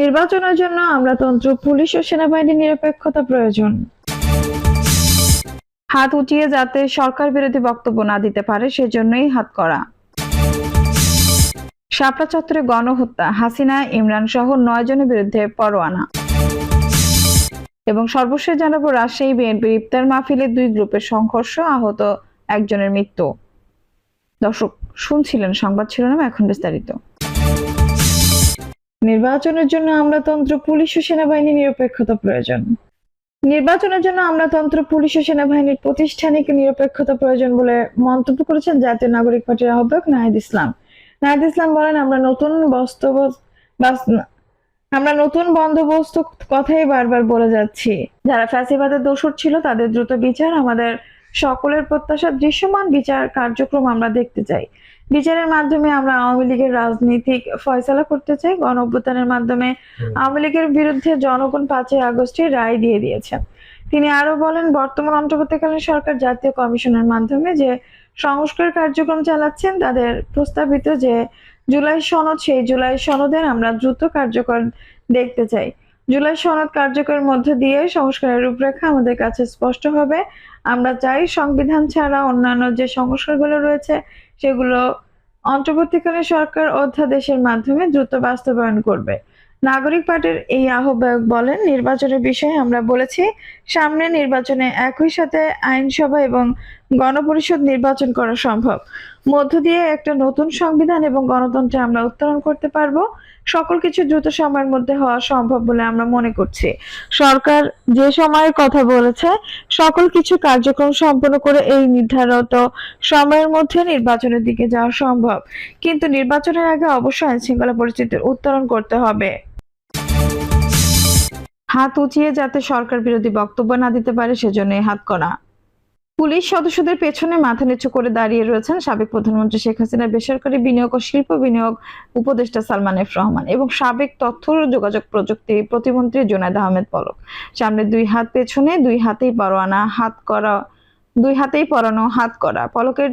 নির্বাচনের জন্য আমলাতন্ত্র পুলিশ ও সেনাবাহিনীর নিরপেক্ষতা প্রয়োজন। হাত উঠিয়ে যাতে সরকার বিরোধী বক্তব্য না দিতে পারে, সেজন্যই হাত করা। শাপলা চত্বরে গণহত্যা, হাসিনা, ইমরান সহ নয় জনের বিরুদ্ধে পরোয়ানা। এবং সর্বশেষ জানাব, রাজশাহী বিএনপির ইফতার মাহফিলের দুই গ্রুপের সংঘর্ষ, আহত একজনের মৃত্যু। দর্শক, শুনছিলেন সংবাদ শিরোনাম, এখন বিস্তারিত। নির্বাচনের জন্য আমলাতন্ত্র, পুলিশ ও সেনাবাহিনী নিরপেক্ষতা প্রয়োজন। নির্বাচনের জন্য আমলাতন্ত্র, পুলিশ ও সেনাবাহিনীর প্রতিষ্ঠানিক নিরপেক্ষতা প্রয়োজন বলে মন্তব্য করেছেন জাতীয় নাগরিক পার্টির আহ্বায়ক নাহিদ ইসলাম। নাহিদ ইসলাম বলেন, আমরা নতুন বাস্তব আমরা নতুন বন্দোবস্ত কথাই বারবার বলে যাচ্ছি। যারা ফ্যাসিবাদের দোষর ছিল, তাদের দ্রুত বিচার, আমাদের সকলের প্রত্যাশা দৃশ্যমান বিচার কার্যক্রম আমরা দেখতে চাই। বিচারের মাধ্যমে আমরা আওয়ামী লীগের রাজনৈতিক ফয়সালা করতে চাই। গণ অভ্যুত্থানের মাধ্যমে আওয়ামী লীগের বিরুদ্ধে জনগণ পাঁচই আগস্টে রায় দিয়ে দিয়েছেন তিনি আরও বলেন বর্তমান অন্তর্বর্তীকালীন সরকার জাতীয় কমিশনের মাধ্যমে যে সংস্কার কার্যক্রম চালাচ্ছেন তাদের প্রস্তাবিত যে জুলাই সনদ সেই জুলাই সনদের আমরা দ্রুত কার্যকর দেখতে চাই। জুলাই সনদ কার্যকরের মধ্য দিয়ে সংস্কারের রূপরেখা আমাদের কাছে স্পষ্ট হবে। আমরা চাই সংবিধান ছাড়া অন্যান্য যে সংস্কারগুলো রয়েছে সেগুলো অন্তর্বর্তীকালীন সরকার অধ্যাদেশের মাধ্যমে দ্রুত বাস্তবায়ন করবে। নাগরিক পার্টির এই আহ্বায়ক বলেন, নির্বাচনের বিষয়ে আমরা বলেছি, সামনে নির্বাচনে একই সাথে আইনসভা এবং গণপরিষদ নির্বাচন করা সম্ভব। মধ্য দিয়ে একটা নতুন সংবিধান এবং গণতন্ত্রে আমরা উত্তরণ করতে পারব। সকল কিছু দ্রুত সময়ের মধ্যে হওয়া সম্ভব বলে আমরা মনে করছি। সরকার যে সময়ের কথা বলেছে, সকল কিছু কার্যক্রম সম্পন্ন করে এই নির্ধারিত সময়ের মধ্যে নির্বাচনের দিকে যাওয়া সম্ভব। কিন্তু নির্বাচনের আগে অবশ্যই আইন শৃঙ্খলা পরিস্থিতির উত্তরণ করতে হবে। হাত উঁচিয়ে যাতে সরকার বিরোধী বক্তব্য না দিতে পারে সেজন্য হাত করা। পুলিশ সদস্যদের পেছনে মাথা নিচু করে দাঁড়িয়ে রয়েছেন সাবেক প্রধানমন্ত্রী শেখ হাসিনার বেসরকারি বিনিয়োগ ও শিল্প বিনিয়োগ উপদেষ্টা সালমান এফ রহমান এবং সাবেক তথ্য ও যোগাযোগ প্রযুক্তি প্রতিমন্ত্রী জুনায়দ আহমেদ পলক। সামনে দুই হাত পেছনে, দুই হাতেই পরোয়ানা, হাত করা, দুই হাতেই পরানো, হাত করা। পলকের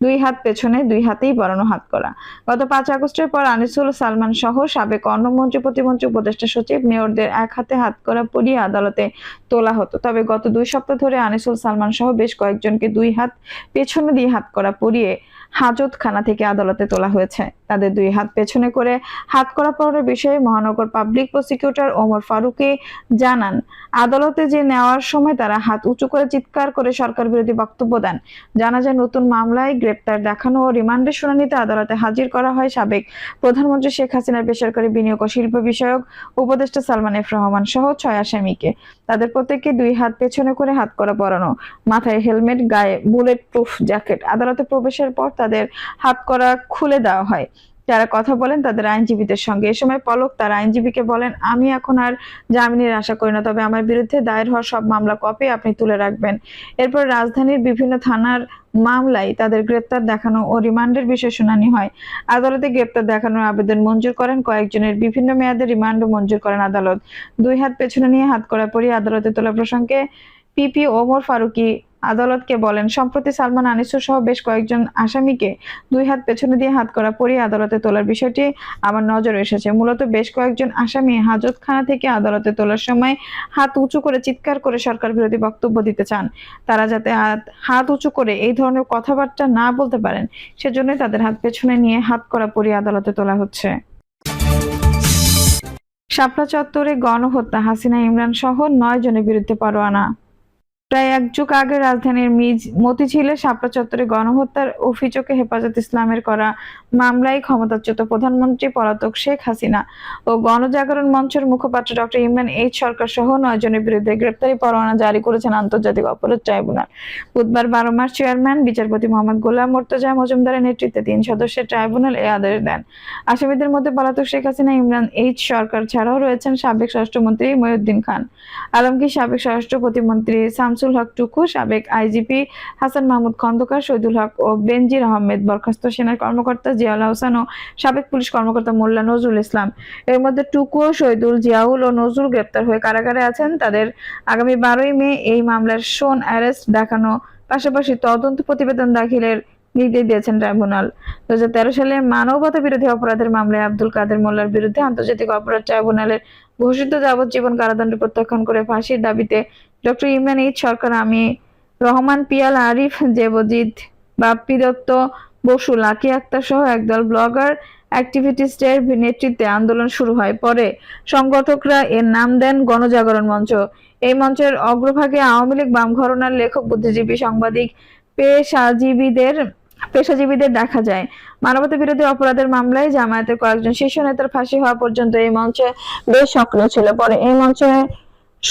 দুই হাত পেছনে, দুই হাতেই বরানো হাত করা গত পাঁচ আগস্টের পর আনিসুল সালমান সহ সাবেক অন্নমন্ত্রী প্রতিমন্ত্রী, উপদেষ্টা সচিব মেয়রদের এক হাতে হাত করা পরিয়ে আদালতে তোলা হতো। তবে গত দুই সপ্তাহ ধরে আনিসুল সালমান সহ বেশ কয়েকজনকে দুই হাত পেছনে দিয়ে হাত করা পরিয়ে হাজতখানা থেকে আদালতে তোলা হয়েছে। তাদের দুই হাত পেছনে করে হাত করা পড়ার বিষয়ে মহানগর পাবলিক প্রসিকিউটর ওমর ফারুকি জানান, আদালতে যে নেওয়ার সময় তারা হাত উঁচু করে চিৎকার করে সরকার বিরোধী বক্তব্য দেন। জানা যায়, নতুন মামলায় গ্রেপ্তার দেখানো ও রিমান্ডের শুনানিতে আদালতে হাজির করা হয় সাবেক প্রধানমন্ত্রী শেখ হাসিনার বেসরকারি বিনিয়োগ ও শিল্প বিষয়ক উপদেষ্টা সালমান এফ রহমান সহ ছয় আসামিকে। তাদের প্রত্যেককে দুই হাত পেছনে করে হাত করা পরানো, মাথায় হেলমেট, গায়ে বুলেট প্রুফ জ্যাকেট আদালতে প্রবেশের পর তাদের হাত করা খুলে দেওয়া হয়। যারা কথা বলেন তাদের আইনজীবীদের সঙ্গে। এ সময় পলক তার আইনজীবীকে বলেন, আমি এখন আর জামিনের আশা করি না, তবে আমার বিরুদ্ধে দায়ের হওয়া সব মামলা কপি আপনি তুলে রাখবেন। এরপর রাজধানীর বিভিন্ন থানার মামলায় তাদের গ্রেপ্তার দেখানো ও রিমান্ডের বিষয়ে শুনানি হয়। আদালতে গ্রেপ্তার দেখানোর আবেদন মঞ্জুর করেন কয়েকজনের বিভিন্ন মেয়াদে রিমান্ডও মঞ্জুর করেন আদালত। দুই হাত পেছনে নিয়ে হাত করা পরিয়ে আদালতে তোলা প্রসঙ্গে পিপি ওমর ফারুকি আদালতকে বলেন, সম্প্রতি সালমান আনিসুর সহ বেশ কয়েকজন আসামিকে দুই হাত পেছনে দিয়ে হাত করা পরিয়ে আদালতে তোলার বিষয়টি আমার নজরে এসেছে। মূলত বেশ কয়েকজন আসামি হাজতখানা থেকে আদালতে তোলার সময় হাত উঁচু করে চিৎকার করে সরকার বিরোধী বক্তব্য দিতে চান। তারা যাতে হাত- উঁচু করে এই ধরনের কথাবার্তা না বলতে পারেন সেজন্য তাদের হাত পেছনে নিয়ে হাত করা পরিয়ে আদালতে তোলা হচ্ছে। শাপলা চত্বরে গণহত্যা, হাসিনা ইমরান সহ নয় জনের বিরুদ্ধে পরোয়ানা। প্রায় এক যুগ আগে রাজধানীর মিজ মতিঝিলে শাপলা চত্বরে গণহত্যার অভিযোগে হেফাজত ইসলামের করা মামলায় ক্ষমতাচ্যুত প্রধানমন্ত্রী পলাতক শেখ হাসিনা ও গণজাগরণ মঞ্চের মুখপাত্র ডক্টর ইমরান এইচ সরকার সহ নয় জনের বিরুদ্ধে গ্রেপ্তারি পরোয়ানা জারি করেছেন আন্তর্জাতিক অপরাধ ট্রাইব্যুনাল। বুধবার বারো মার্চ চেয়ারম্যান, বিচারপতি মোহাম্মদ গোলাম মোর্তজা মজুমদারের নেতৃত্বে তিন সদস্যের ট্রাইব্যুনাল এই আদেশ দেন। আসামিদের মধ্যে পলাতক শেখ হাসিনা, ইমরান এইচ সরকার ছাড়াও রয়েছেন সাবেক স্বরাষ্ট্রমন্ত্রী মহিউদ্দিন খান। আলমগীর সাবেক স্বরাষ্ট্র প্রতিমন্ত্রী শামসুল হক টুকু, সাবেক আইজিপি হাসান মাহমুদ খন্দকার, শহীদুল হক ও বেনজির আহমেদ বরখাস্ত সেনার কর্মকর্তা জিয়াউল হোসেন ও সাবেক পুলিশ কর্মকর্তা মোল্লা নজরুল ইসলাম। এর মধ্যে টুকু শহীদুল, জিয়াউল ও নজরুল গ্রেপ্তার হয়ে কারাগারে আছেন। তাদের আগামী বারোই মে এই মামলার শোন অ্যারেস্ট দেখানো, পাশাপাশি তদন্ত প্রতিবেদন দাখিলের নির্দেশ দিয়েছেন ট্রাইব্যুনাল। দু হাজার তেরো সালে মানবতা বিরোধী অপরাধের মামলায় আব্দুল কাদের মোল্লার বিরুদ্ধে আন্তর্জাতিক অপরাধ ট্রাইব্যুনালের ঘোষিত যাবজ্জীবন কারাদণ্ড প্রত্যাখ্যান করে ফাঁসির দাবিতে ডক্টর ইমরান ঈদ সরকার আমি রহমান পিয়াল আরিফ জেবজিৎ বাপ্পি দত্ত বসু লাকি আক্তার সহ একদল ব্লগার অ্যাক্টিভিটিস্টের নেতৃত্বে আন্দোলন শুরু হয়। পরে সংগঠকরা এর নাম দেন গণজাগরণ মঞ্চ। এই মঞ্চের অগ্রভাগে আওয়ামী লীগ বাম ঘরনার লেখক, বুদ্ধিজীবী, সাংবাদিক, পেশাজীবীদের পেশাজীবীদের দেখা যায়। মানবতা বিরোধী অপরাধের মামলায় জামায়াতের কয়েকজন শীর্ষ নেতার ফাঁসি হওয়া পর্যন্ত এই মঞ্চে বেশ সক্রিয় ছিল। পরে এই মঞ্চে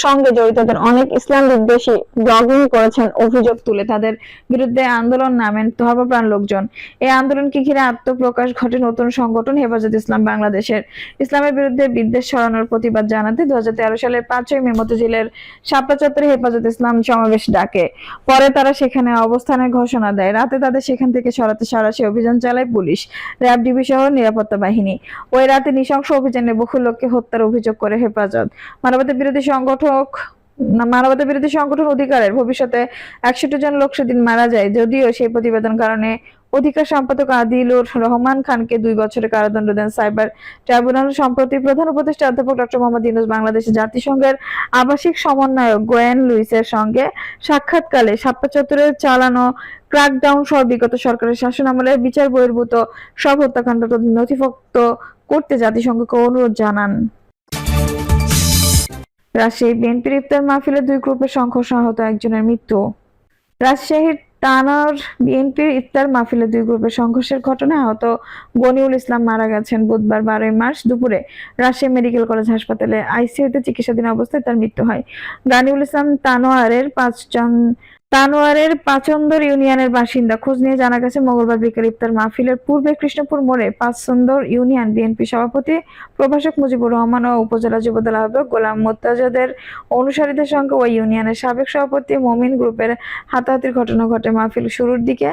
সঙ্গে জড়িতদের অনেক ইসলাম বিদ্বেষী ব্লগিং করেছেন, অভিযোগ তুলে। তাদের বিরুদ্ধে আন্দোলন নামেন ধর্মপ্রাণ লোকজন। এই আন্দোলনকে ঘিরে আত্মপ্রকাশ ঘটে নতুন সংগঠন হেফাজত ইসলাম বাংলাদেশের। ইসলামের বিরুদ্ধে বিদ্বেষ ছড়ানোর প্রতিবাদ জানাতে দু সালের পাঁচই মে মতিঝিলের শাপলা চত্বরে হেফাজত ইসলাম সমাবেশ ডাকে। পরে তারা সেখানে অবস্থানের ঘোষণা দেয়। রাতে তাদের সেখান থেকে সরাতে সারাশি অভিযান চালায় পুলিশ, র্যাব ডিবি সহ নিরাপত্তা বাহিনী। ওই রাতে নৃশংস অভিযানে বহু লোককে হত্যার অভিযোগ করে হেফাজত। মানবতা বিরোধী সংগঠক না, মানবতা বিরোধী সংগঠন অধিকারের ভবিষ্যতে একষট্টি জন লোক সেদিন মারা যায়। যদিও সেই প্রতিবেদন কারণে অধিকার সম্পাদক আদিলুর রহমান খানকে দুই বছরের কারাদণ্ড দেন সাইবার ট্রাইব্যুনাল। সম্প্রতি প্রধান উপদেষ্টা অধ্যাপক ডক্টর মোহাম্মদ ইউনুস বাংলাদেশের জাতিসংঘের আবাসিক সমন্বয়ক গোয়েন লুইসের সঙ্গে সাক্ষাৎকালে সাপ্পা চত্বরে চালানো ক্র্যাকডাউন সহ বিগত সরকারের শাসনামলে বিচার বহির্ভূত সব হত্যাকাণ্ড নথিভুক্ত করতে জাতিসংঘকে অনুরোধ জানান। রাজশাহী বিএনপির ইফতার মাহফিলে দুই গ্রুপের সংঘর্ষ আহত একজনের মৃত্যু। রাজশাহীর টানার বিএনপির ইফতার মাহফিলে দুই গ্রুপের সংঘর্ষের ঘটনায় আহত গনিউল ইসলাম মারা গেছেন বুধবার বারোই মার্চ দুপুরে। রাজশাহী মেডিকেল কলেজ হাসপাতালে আইসিইউতে চিকিৎসাধীন অবস্থায় তার মৃত্যু হয়। গানিউল ইসলাম তানোয়ারের পাঁচজন তানোয়ারের পাচন্দর ইউনিয়নের বাসিন্দা। খোঁজ নিয়ে জানা গেছে, মঙ্গলবার বিকেল ইফতার মাহফিলের পূর্বে কৃষ্ণপুর মোড়ে পাচন্দর ইউনিয়ন বিএনপি সভাপতি প্রভাষক মুজিবুর রহমান ও উপজেলা যুবদল আহ্বায়ক গোলাম মোত্তাজাদের অনুসারীদের সঙ্গে ওই ইউনিয়নের সাবেক সভাপতি মমিন গ্রুপের হাতাহাতির ঘটনা ঘটে মাহফিল শুরুর দিকে।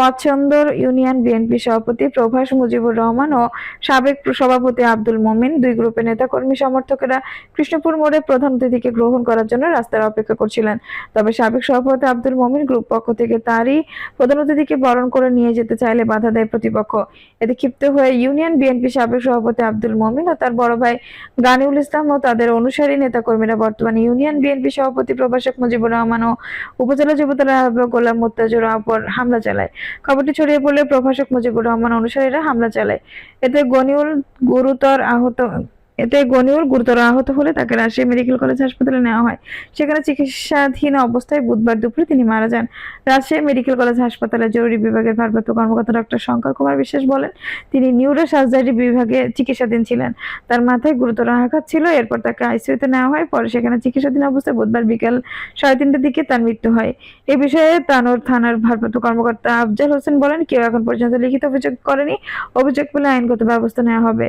পছন্দর ইউনিয়ন বিএনপি সভাপতি প্রভাস মুজিবুর রহমান ও সাবেক সভাপতি আব্দুল মোমিন, দুই গ্রুপের নেতাকর্মী সমর্থকেরা কৃষ্ণপুর মোড়ে প্রধান অতিথিকে গ্রহণ করার জন্য রাস্তায় অপেক্ষা করছিলেন। তবে সাবেক সভাপতি আব্দুল মোমিন গ্রুপ পক্ষ থেকে তারই প্রধান অতিথিকে বরণ করে নিয়ে যেতে চাইলে বাধা দেয় প্রতিপক্ষ। এতে ক্ষিপ্ত হয়ে ইউনিয়ন বিএনপি সাবেক সভাপতি আব্দুল মোমিন ও তার বড় ভাই গানিউল ইসলাম ও তাদের অনুসারী নেতাকর্মীরা বর্তমানে ইউনিয়ন বিএনপি সভাপতি প্রভাষক মুজিবুর রহমান ও উপজেলা যুবদলের আহ্বায়ক গোলাম মোত্তাজুর অপর হামলা চালায়। খবরটি ছড়িয়ে পড়লে প্রভাষক মুজিবুর রহমান অনুসারীরা হামলা চালায়। এতে গনিউল গুরুতর আহত এতে গনিউল গুরুতর আহত হলে তাকে রাজশাহী মেডিকেল কলেজ হাসপাতালে নেওয়া হয়। সেখানে চিকিৎসাধীন অবস্থায় বুধবার দুপুরে তিনি মারা যান। রাজশাহী মেডিকেল কলেজ হাসপাতালে জরুরি বিভাগের ভারপ্রাপ্ত কর্মকর্তা ডক্টর শঙ্কর কুমার বিশ্বাস বলেন, তিনি নিউরো সার্জারি বিভাগে চিকিৎসাধীন ছিলেন। তার মাথায় গুরুতর আঘাত ছিল, এরপর তাকে আইসিইউতে নেওয়া হয়। পরে সেখানে চিকিৎসাধীন অবস্থায় বুধবার বিকেল সাড়ে তিনটার দিকে তার মৃত্যু হয়। এ বিষয়ে তানোর থানার ভারপ্রাপ্ত কর্মকর্তা আফজাল হোসেন বলেন, কেউ এখন পর্যন্ত লিখিত অভিযোগ করেনি। অভিযোগ পেলে আইনগত ব্যবস্থা নেওয়া হবে।